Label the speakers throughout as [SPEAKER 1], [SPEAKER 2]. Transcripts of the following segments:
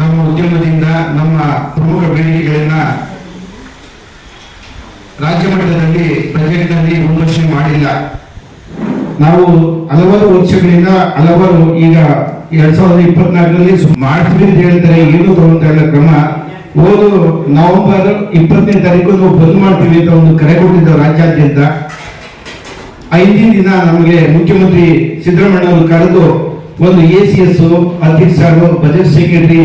[SPEAKER 1] ನಮ್ಮ ಉದ್ಯಮದಿಂದ, ನಮ್ಮ ಪ್ರಮುಖ ಬೇಡಿಕೆಗಳನ್ನ ರಾಜ್ಯ ಮಟ್ಟದಲ್ಲಿ ಬಜೆಟ್ನಲ್ಲಿ ವಿಮರ್ಶೆ ಮಾಡಿಲ್ಲ. ನಾವು ಹಲವಾರು ವರ್ಷಗಳಿಂದ ಹಲವಾರು ಈಗ ಎರಡ್ ಸಾವಿರದ ಇಪ್ಪತ್ನಾಲ್ಕರಲ್ಲಿ ಮಾಡ್ತೀವಿ ಅಂತ ಹೇಳ್ತಾರೆ, ಏನು ತಗೊಂತ ಕ್ರಮ. ಹೋದು ನವೆಂಬರ್ ಇಪ್ಪತ್ತನೇ ತಾರೀಕು ನಾವು ಬಂದ್ ಮಾಡ್ತೀವಿ ಅಂತ ಒಂದು ಕರೆ ಕೊಟ್ಟಿದ್ದ ರಾಜ್ಯಾದ್ಯಂತ. ಐದನೇ ದಿನ ನಮಗೆ ಮುಖ್ಯಮಂತ್ರಿ ಸಿದ್ದರಾಮಯ್ಯ ಅವರು ಕರೆದು ಒಂದು ಎ ಸಿ ಎಸ್ ಅಧ್ಯಕ್ಷ ಬಜೆಟ್ ಸೆಕ್ರೆಟರಿ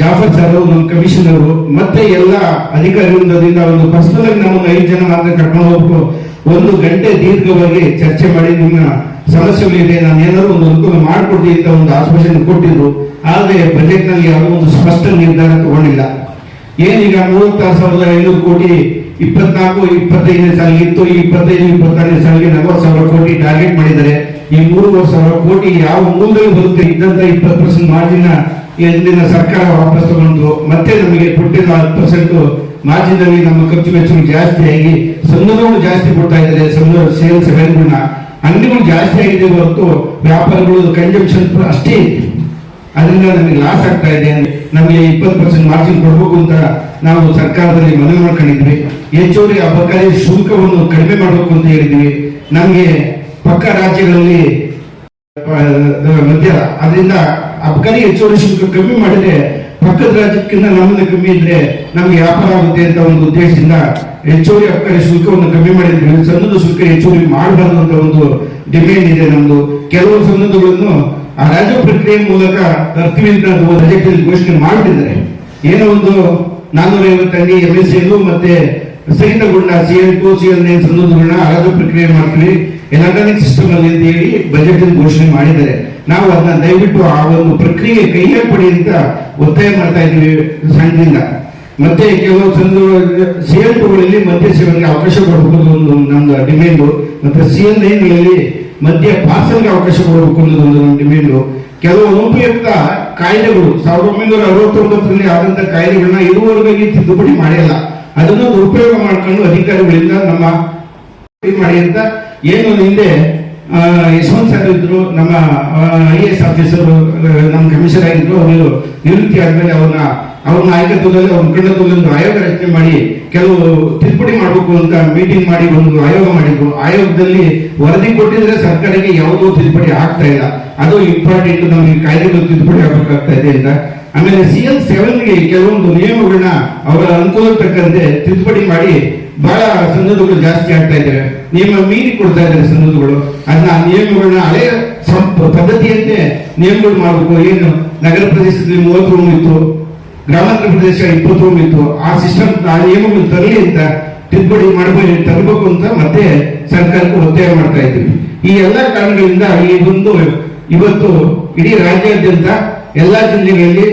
[SPEAKER 1] ಜಾಫರ್ ಸರ್ ನಮ್ಮ ಕಮಿಷನರ್ ಮತ್ತೆ ಎಲ್ಲ ಅಧಿಕಾರಿ ಒಂದು ಪರ್ಸನಲ್ ಆಗಿ ನಮ್ಮನ್ನು ಐದು ಜನ ಮಾತ್ರ ಕರ್ಕೊಂಡು ಹೋಗ್ಬೇಕು ಒಂದು ಗಂಟೆ ದೀರ್ಘವಾಗಿ ಚರ್ಚೆ ಮಾಡಿ ನಿಮ್ಮ ಸಮಸ್ಯೆಗಳಿದೆ ನಾನು ಏನಾದ್ರು ಒಂದು ಅನುಕೂಲ ಮಾಡಿಕೊಡ್ತೀನಿ ಅಂತ ಒಂದು ಆಶ್ವಾಸನೆ ಕೊಟ್ಟಿದ್ರು. ಆದರೆ ಬಜೆಟ್ನಲ್ಲಿ ಯಾವುದೋ ಒಂದು ಸ್ಪಷ್ಟ ನಿರ್ಧಾರ ತಗೊಂಡಿಲ್ಲ. ಏನೀಗ ಮೂವತ್ತಾರು ಸಾವಿರದ ಐನೂರು ಕೋಟಿ ಇಪ್ಪತ್ನಾಲ್ಕು, ಇಪ್ಪತ್ತೈದನೇ ಸಾಲಿಗೆ ಇತ್ತು. ಇಪ್ಪತ್ತೈದು, ಇಪ್ಪತ್ತಾರನೇ ಸಾಲಿಗೆ ನಲವತ್ತು ಸಾವಿರ ಕೋಟಿ ಟಾರ್ಗೆಟ್ ಮಾಡಿದ್ದಾರೆ. ಈ ಮೂರುವರೆ ಸಾವಿರ ಕೋಟಿ ಯಾವ ಮೂಲದಲ್ಲಿ ಬರುತ್ತೆ? ಇದ್ದಂತ ಇಪ್ಪತ್ತು ಪರ್ಸೆಂಟ್ ಮಾರ್ಜಿನ್ ಎಂದಿನ ಸರ್ಕಾರ ವಾಪಸ್ ತಗೊಂಡು ಮತ್ತೆ ನಮಗೆ ಕೊಟ್ಟಿದ್ದ ಹತ್ತು ಪರ್ಸೆಂಟ್ ಮಾರ್ಜಿನ್ ಅಲ್ಲಿ ನಮ್ಮ ಖರ್ಚು ವೆಚ್ಚಗಳು ಜಾಸ್ತಿ ಆಗಿ ಸಂಘಗಳು ಜಾಸ್ತಿ ಕೊಡ್ತಾ ಇದ್ದಾರೆ. ಸಂಘ ಸೇಲ್ಸ್ ರೆವೆನ್ಯೂನ ಅಂಗಡಿಗಳು ಜಾಸ್ತಿ ಆಗಿದೆ ಹೊರತು ವ್ಯಾಪಾರಗಳು ಕನ್ಸಂಪ್ಷನ್ ಅಷ್ಟೇ ಇದೆ. ಅದರಿಂದ ನಮಗೆ ಲಾಸ್ ಆಗ್ತಾ ಇದೆ. ನಮಗೆ ಇಪ್ಪತ್ತು ಪರ್ಸೆಂಟ್ ಮಾರ್ಜಿನ್ ಕೊಡಬೇಕು ಅಂತ ನಾವು ಸರ್ಕಾರದಲ್ಲಿ ಮನವಿ ಮಾಡ್ಕೊಂಡಿದ್ವಿ. ಹೆಚ್ಚುವರಿ ಅಬಕಾರಿ ಶುಲ್ಕವನ್ನು ಕಡಿಮೆ ಮಾಡಬೇಕು ಅಂತ ಹೇಳಿದ್ವಿ. ನಮಗೆ ಪಕ್ಕ ರಾಜ್ಯಗಳಲ್ಲಿ ಮಧ್ಯ ಅದರಿಂದ ಅಬಕಾರಿ ಹೆಚ್ಚುವರಿ ಶುಲ್ಕ ಕಮ್ಮಿ ಮಾಡಿದ್ರೆ ಪಕ್ಕದ ರಾಜ್ಯಕ್ಕಿಂತ ನಮ್ಮನ್ನು ಕಮ್ಮಿ ಇದ್ರೆ ನಮ್ಗೆ ವ್ಯಾಪಾರ ಆಗುತ್ತೆ ಅಂತ ಒಂದು ಉದ್ದೇಶದಿಂದ ಹೆಚ್ಚುವರಿ ಅಬಕಾರಿ ಶುಲ್ಕವನ್ನು ಕಮ್ಮಿ ಮಾಡಿದ್ರೆ ಸನ್ನದ ಶುಲ್ಕ ಹೆಚ್ಚುವರಿ ಮಾಡಬಾರದು ಅಂತ ಒಂದು ಡಿಮ್ಯಾಂಡ್ ಇದೆ ನಮ್ದು. ಕೆಲವು ಸನ್ನದಗಳನ್ನು ಆ ರಾಜ್ಯ ಪ್ರಕ್ರಿಯೆ ಮೂಲಕ ತರ್ತೀವಿ ಅಂತ ಅದು ಬಜೆಟ್ ಘೋಷಣೆ ಮಾಡ್ತಿದ್ದಾರೆ. ಏನೋ ಒಂದು ನಾನ್ನೂರ ಐವತ್ತಲ್ಲಿ ಎಂ ಎಸ್ ಮತ್ತೆ ಸಹಿತಗೊಂಡ C L two C L nine ಸನ್ನದಗಳನ್ನ ಪ್ರಕ್ರಿಯೆ ಮಾಡ್ತೀವಿ. ಎಲೆಕ್ಟ್ರಾನಿಕ್ ಸಿಸ್ಟಮ್ ಅಲ್ಲಿ ಅಂತ ಹೇಳಿ ಬಜೆಟ್ ಘೋಷಣೆ ಮಾಡಿದರೆ ನಾವು ಅದನ್ನ ದಯವಿಟ್ಟು ಆ ಒಂದು ಪ್ರಕ್ರಿಯೆ ಕೈಗೆ ಪಡಿ ಅಂತ ಒತ್ತಾಯ ಮಾಡ್ತಾ ಇದ್ದೀವಿ ಸಂಘದಿಂದ. ಮತ್ತೆ ಕೆಲವು ಸಂದು ಸಿ ಎಲ್ ಟುಗಳಲ್ಲಿ ಮದ್ಯ ಸೇವನೆಗೆ ಅವಕಾಶ ಕೊಡಬೇಕು ಒಂದು ನಮ್ದು ಡಿಮ್ಯಾಂಡು ಮತ್ತೆ ಸಿ ಎಲ್ ನೈನ್ಗಳಲ್ಲಿ ಮದ್ಯ ಪಾರ್ಸಲ್ಗೆ ಅವಕಾಶ ಕೊಡಬೇಕು ಅನ್ನೋದು ಒಂದು ನಮ್ಮ ಡಿಮ್ಯಾಂಡು ಕೆಲವು ಅನುಪಯುಕ್ತ ಕಾಯ್ದೆಗಳು, ಸಾವಿರದ ಒಂಬೈನೂರ ಅರವತ್ತೊಂಬತ್ತರಲ್ಲಿ ಆದಂತ ಕಾಯ್ದೆಗಳನ್ನ ಇದುವರೆಗಾಗಿ ತಿದ್ದುಪಡಿ ಮಾಡಿಲ್ಲ. ಅದನ್ನು ದುರುಪಯೋಗ ಮಾಡ್ಕೊಂಡು ಅಧಿಕಾರಿಗಳಿಂದ ನಮ್ಮ ಮಾಡಿ ಅಂತ ಏನು ಹಿಂದೆ ಯಶವಂತ್ ಸರ್ ಇದ್ರು, ನಮ್ಮ ಐ ಎಸ್ ಆಫೀಸರ್ ನಮ್ಮ ಕಮಿಷನರ್ ಆಗಿದ್ರು, ಅವರು ನಿವೃತ್ತಿ ಆದ್ಮೇಲೆ ಅವ್ರನ್ನ ಅವ್ರ ನಾಯಕತ್ವದಲ್ಲಿ ಅವ್ರ ಮುಖಂಡತ್ವದಲ್ಲಿ ಒಂದು ಆಯೋಗ ರಚನೆ ಮಾಡಿ ಕೆಲವು ತಿದ್ದುಪಡಿ ಮಾಡಬೇಕು ಅಂತ ಮೀಟಿಂಗ್ ಮಾಡಿ, ಒಂದು ಆಯೋಗ ಮಾಡಿದ್ರು. ಆಯೋಗದಲ್ಲಿ ವರದಿ ಕೊಟ್ಟಿದ್ರೆ ಸರ್ಕಾರಕ್ಕೆ ಯಾವುದೋ ತಿದ್ದುಪಡಿ ಆಗ್ತಾ ಇಲ್ಲ. ಅದು ಇಂಪಾರ್ಟೆಂಟ್ ನಮಗೆ ಕಾಯ್ದೆಗಳು ತಿದ್ದುಪಡಿ ಆಗಬೇಕಾಗ್ತಾ ಇದೆ ಅಂತ. ಆಮೇಲೆ ಸಿ ಎಲ್ ಸೆವೆನ್ಗೆ ಕೆಲವೊಂದು ನಿಯಮಗಳನ್ನ ಅವರ ಅನುಕೂಲ ತಕ್ಕಂತೆ ತಿದ್ದುಪಡಿ ಮಾಡಿ ಬಹಳ ಸಂದರ್ಭಗಳು ಜಾಸ್ತಿ ಆಗ್ತಾ ಇದ್ದಾರೆ ನಿಯಮ ಮೀರಿ ಕೊಡ್ತಾ ಇದ್ದಾರೆ ಸಂದರ್ಭಗಳು. ಅದನ್ನ ಆ ನಿಯಮಗಳನ್ನ ಹಳೆ ಪದ್ಧತಿಯಂತೆ ನಿಯಮಗಳು ಮಾಡಬೇಕು. ಏನು ನಗರ ಪ್ರದೇಶದಲ್ಲಿ ಮೂವತ್ತು ರೂಮ್ ಇತ್ತು, ಗ್ರಾಮಾಂತರ ಪ್ರದೇಶ ಇಪ್ಪತ್ತು ರೂಮ್ ಇತ್ತು. ಆ ಸಿಸ್ಟಮ್ ಆ ನಿಯಮಗಳು ತರಲಿ ಅಂತ ತಿದ್ದುಪಡಿ ಮಾಡಬೇಕು ತರಬೇಕು ಅಂತ ಮತ್ತೆ ಸರ್ಕಾರಕ್ಕೆ ಒತ್ತಾಯ ಮಾಡ್ತಾ ಇದ್ದೀವಿ. ಈ ಎಲ್ಲಾ ಕಾರಣಗಳಿಂದ ಈ ಒಂದು ಇವತ್ತು ಇಡೀ ರಾಜ್ಯಾದ್ಯಂತ ಎಲ್ಲಾ ಜಿಲ್ಲೆಗಳಲ್ಲಿ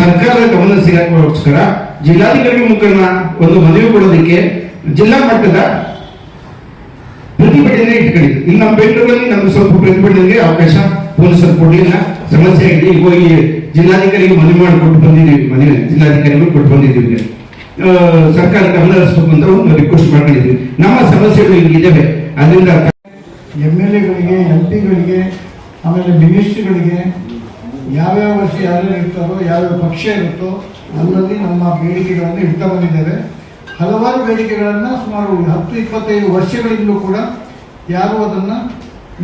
[SPEAKER 1] ಸರ್ಕಾರದ ಗಮನ ಸಿಗೋಸ್ಕರ ಜಿಲ್ಲಾಧಿಕಾರಿ ಮುಖಂಡ ಒಂದು ಮನವಿ ಕೊಡೋದಕ್ಕೆ ಜಿಲ್ಲಾ ಮಟ್ಟದ ಪ್ರತಿಭಟನೆ ಇಟ್ಕೊಂಡಿದ್ರು. ಇಲ್ಲಿ ನಮ್ಮ ಬೆಂಗಳೂರಲ್ಲಿ ನಮ್ಗೆ ಸ್ವಲ್ಪ ಪ್ರತಿಭಟನೆಗೆ ಅವಕಾಶ ಪೊಲೀಸರು ಕೊಡಲಿಲ್ಲ. ಸಮಸ್ಯೆ ಆಗಿದೆ ಈಗ ಹೋಗಿ ಜಿಲ್ಲಾಧಿಕಾರಿಗೆ ಮನವಿ ಮಾಡಿಕೊಟ್ಟು ಬಂದಿದ್ದೀವಿ. ಮನವಿ ಜಿಲ್ಲಾಧಿಕಾರಿಗಳು ಕೊಟ್ಟು ಬಂದಿದ್ದೀವಿ ಸರ್ಕಾರ ಗಮನ ಹರಿಸಬೇಕು ಅಂತ ಒಂದು ರಿಕ್ವೆಸ್ಟ್ ಮಾಡ್ಕೊಂಡಿದ್ವಿ ನಮ್ಮ ಸಮಸ್ಯೆಗಳು ಹಿಂಗಿದ್ದಾವೆ ಅದರಿಂದ
[SPEAKER 2] ಎಂ ಎಲ್ ಎಗಳಿಗೆ, ಎಂ ಪಿಗಳಿಗೆ, ಆಮೇಲೆ ಮಿನಿಸ್ಟ್ರಿಗಳಿಗೆ ಯಾವ್ಯಾವ ವರ್ಷ ಯಾರ್ಯಾರು ಇರ್ತಾರೋ, ಯಾವ್ಯಾವ ಪಕ್ಷ ಇರುತ್ತೋ ಅಲ್ಲಲ್ಲಿ ನಮ್ಮ ಬೇಡಿಕೆಗಳನ್ನು ಇಡ್ತಾ ಬಂದಿದ್ದೇವೆ. ಹಲವಾರು ಬೇಡಿಕೆಗಳನ್ನು ಸುಮಾರು ಹತ್ತು, ಇಪ್ಪತ್ತೈದು ವರ್ಷಗಳಿಂದಲೂ ಕೂಡ ಯಾರೂ ಅದನ್ನು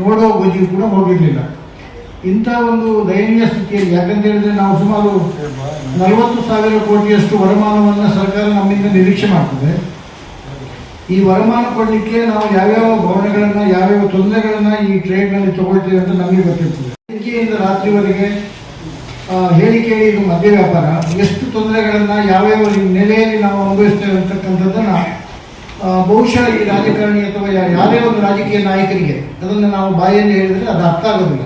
[SPEAKER 2] ನೋಡೋ ಬದಿಗೂ ಕೂಡ ಹೋಗಿರಲಿಲ್ಲ. ಇಂಥ ಒಂದು ದಯನೀಯ ಸ್ಥಿತಿಯಲ್ಲಿ ಯಾಕಂತ ಹೇಳಿದ್ರೆ ನಾವು ಸುಮಾರು ನಲವತ್ತು ಸಾವಿರ ಕೋಟಿಯಷ್ಟು ವರಮಾನವನ್ನು ಸರ್ಕಾರ ನಮ್ಮಿಂದ ನಿರೀಕ್ಷೆ ಮಾಡ್ತದೆ. ಈ ವರಮಾನ ಕೊಡಲಿಕ್ಕೆ ನಾವು ಯಾವ್ಯಾವ ಭವನಗಳನ್ನು ಯಾವ್ಯಾವ ತೊಂದರೆಗಳನ್ನು ಈ ಟ್ರೇಡ್ನಲ್ಲಿ ತಗೊಳ್ತೀವಿ ಅಂತ ನಮಗೆ ಗೊತ್ತಿರ್ತದೆ. ಬೆಳಗ್ಗೆಯಿಂದ ರಾತ್ರಿವರೆಗೆ ಹೇಳಿ ಕೇಳಿ ಇದು ಮದ್ಯ ವ್ಯಾಪಾರ. ಎಷ್ಟು ತೊಂದರೆಗಳನ್ನ ಯಾವ್ಯಾವ ನೆಲೆಯಲ್ಲಿ ನಾವು ಅನುಭವಿಸ್ತೇವೆ ಅಂತಕ್ಕಂಥದ್ದನ್ನ ಬಹುಶಃ ಈ ರಾಜಕಾರಣಿ ಅಥವಾ ಯಾ- ಯಾರೇ ಒಂದು ರಾಜಕೀಯ ನಾಯಕರಿಗೆ ಅದನ್ನು ನಾವು ಬಾಯಲ್ಲಿ ಹೇಳಿದ್ರೆ ಅದು ಅರ್ಥ ಆಗೋದಿಲ್ಲ.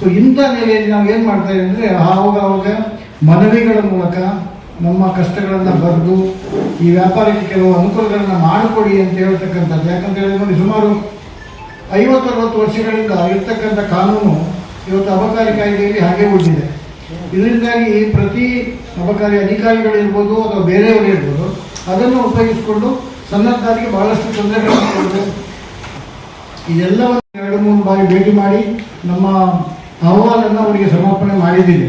[SPEAKER 2] ಸೊ ಇಂಥ ನೆಲೆಯಲ್ಲಿ ನಾವು ಏನು ಮಾಡ್ತಾ ಇದ್ದೀವಿ ಅಂದರೆ, ಆವಾಗ ಆವಾಗ ಮನವಿಗಳ ಮೂಲಕ ನಮ್ಮ ಕಷ್ಟಗಳನ್ನು ಬರೆದು, ಈ ವ್ಯಾಪಾರಕ್ಕೆ ಕೆಲವು ಅನುಕೂಲಗಳನ್ನು ಮಾಡಿಕೊಡಿ ಅಂತ ಹೇಳ್ತಕ್ಕಂಥದ್ದು. ಯಾಕಂತ ಹೇಳಿದ್ರೆ ಸುಮಾರು ಐವತ್ತು ಅರವತ್ತು ವರ್ಷಗಳಿಂದ ಇರ್ತಕ್ಕಂಥ ಕಾನೂನು ಇವತ್ತು ಅಬಕಾರಿ ಕಾಯ್ದೆಯಲ್ಲಿ ಹಾಗೆ ಉಳಿದಿದೆ. ಇದರಿಂದಾಗಿ ಪ್ರತಿ ಅಬಕಾರಿ ಅಧಿಕಾರಿಗಳಿರ್ಬೋದು ಅಥವಾ ಬೇರೆಯವರು ಇರ್ಬೋದು ಅದನ್ನು ಉಪಯೋಗಿಸಿಕೊಂಡು ಸನ್ನದ್ಧರಿಗೆ ಬಹಳಷ್ಟು ತೊಂದರೆಗಳನ್ನು ಇದೆಲ್ಲವನ್ನು ಎರಡು ಮೂರು ಬಾರಿ ಭೇಟಿ ಮಾಡಿ ನಮ್ಮ ಅಹವಾಲನ್ನು ಅವರಿಗೆ ಸಮರ್ಪಣೆ ಮಾಡಿದ್ದೀನಿ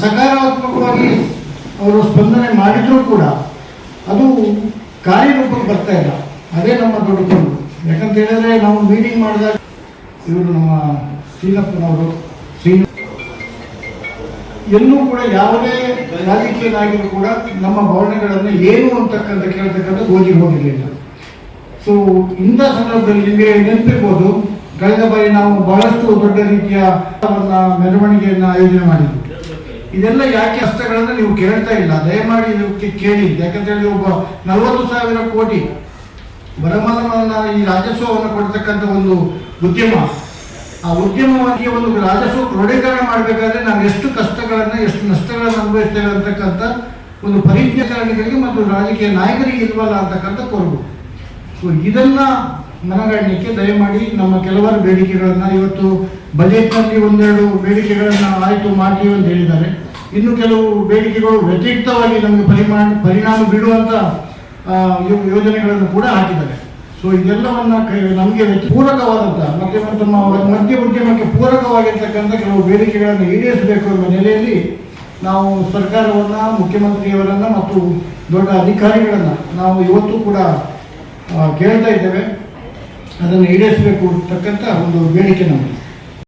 [SPEAKER 2] ಸಕಾರಾತ್ಮಕವಾಗಿ ಅವರು ಸ್ಪಂದನೆ ಮಾಡಿದರೂ ಕೂಡ ಅದು ಕಾರ್ಯರೂಪಕ್ಕೆ ಬರ್ತಾ ಇಲ್ಲ. ಅದೇ ನಮ್ಮ ದೊಡ್ಡ ತೊಂದರೆ. ಯಾಕಂತ ಹೇಳಿದ್ರೆ ನಾವು ಮೀಟಿಂಗ್ ಮಾಡಿದಾಗ ಇವರು ನಮ್ಮ ಶ್ರೀನಪ್ಪನವರು ಶ್ರೀ ಎಲ್ಲೂ ಕೂಡ ಯಾವುದೇ ರಾಜಕೀಯ ಕೂಡ ನಮ್ಮ ಭಾವನೆಗಳನ್ನು ಏನು ಅಂತಕ್ಕಂಥ ಕೇಳ್ತಕ್ಕಂಥ ಗೋಜಿಗೆ ಹೋಗಿರಲಿಲ್ಲ. ಸೊ ಇಂಥ ಸಂದರ್ಭದಲ್ಲಿ ನಿಮಗೆ ನೆನಪಿರ್ಬೋದು, ಕಳೆದ ಬಾರಿ ನಾವು ಬಹಳಷ್ಟು ದೊಡ್ಡ ರೀತಿಯ ಮೆರವಣಿಗೆಯನ್ನು ಆಯೋಜನೆ ಮಾಡಿದ್ವಿ. ಇದೆಲ್ಲ ಯಾಕೆ ಹಸ್ತಗಳನ್ನು ನೀವು ಕೇಳ್ತಾ ಇಲ್ಲ? ದಯಮಾಡಿ ಇದಕ್ಕೆ ಕೇಳಿ. ಯಾಕಂತ ಹೇಳಿ ಒಬ್ಬ ನಲವತ್ತು ಸಾವಿರ ಕೋಟಿ ಬರಮಾನವನ್ನು ಈ ರಾಜಸ್ವವನ್ನು ಕೊಡ್ತಕ್ಕಂಥ ಒಂದು ಉದ್ಯಮ ಆ ಉದ್ಯಮವಾಗಿ ಒಂದು ರಾಜಸ್ವ ಕ್ರೋಢೀಕರಣ ಮಾಡಬೇಕಾದ್ರೆ ನಾವು ಎಷ್ಟು ಕಷ್ಟಗಳನ್ನು, ಎಷ್ಟು ನಷ್ಟಗಳನ್ನು ಅನುಭವಿಸ್ತೇವೆ ಅಂತಕ್ಕಂಥ ಒಂದು ಪರಿಜ್ಞಾನಿಗಳಿಗೆ ಮತ್ತು ರಾಜಕೀಯ ನಾಯಕರಿಗೆ ಇಲ್ವಲ್ಲ ಅಂತಕ್ಕಂಥ ಕೊರಗು. ಸೊ ಇದನ್ನ ಮನಗಾಣಲಿಕ್ಕೆ ದಯಮಾಡಿ ನಮ್ಮ ಕೆಲವರು ಬೇಡಿಕೆಗಳನ್ನು ಇವತ್ತು ಬಜೆಟ್ನಲ್ಲಿ ಒಂದೆರಡು ಬೇಡಿಕೆಗಳನ್ನು ಆಯ್ತು ಮಾಡ್ತೀವಿ ಅಂತ ಹೇಳಿದ್ದಾರೆ. ಇನ್ನು ಕೆಲವು ಬೇಡಿಕೆಗಳು ವ್ಯತಿರಿಕ್ತವಾಗಿ ನಮಗೆ ಪರಿಮಾಣ, ಪರಿಣಾಮ ಬೀಳುವಂಥ ಯೋಜನೆಗಳನ್ನು ಕೂಡ ಹಾಕಿದ್ದಾರೆ. ಸೊ ಇದೆಲ್ಲವನ್ನ ನಮಗೆ ಪೂರಕವಾದಂತಹ ಪೂರಕವಾದಂತ ಮತ್ತೆ ತಮ್ಮ ಮಧ್ಯ ಉದ್ಯಮಕ್ಕೆ ಪೂರಕವಾಗಿರ್ತಕ್ಕಂಥ ಕೆಲವು ಬೇಡಿಕೆಗಳನ್ನು ಈಡೇರಿಸಬೇಕು ಎಂಬ ನೆಲೆಯಲ್ಲಿ ನಾವು ಸರ್ಕಾರವನ್ನ, ಮುಖ್ಯಮಂತ್ರಿಯವರನ್ನ ಮತ್ತು ದೊಡ್ಡ ಅಧಿಕಾರಿಗಳನ್ನ ನಾವು ಇವತ್ತು ಕೂಡ ಕೇಳ್ತಾ ಇದ್ದೇವೆ. ಅದನ್ನು ಈಡೇರಿಸಬೇಕು ಅಂತಕ್ಕಂಥ ಒಂದು ಬೇಡಿಕೆ ನಮಗೆ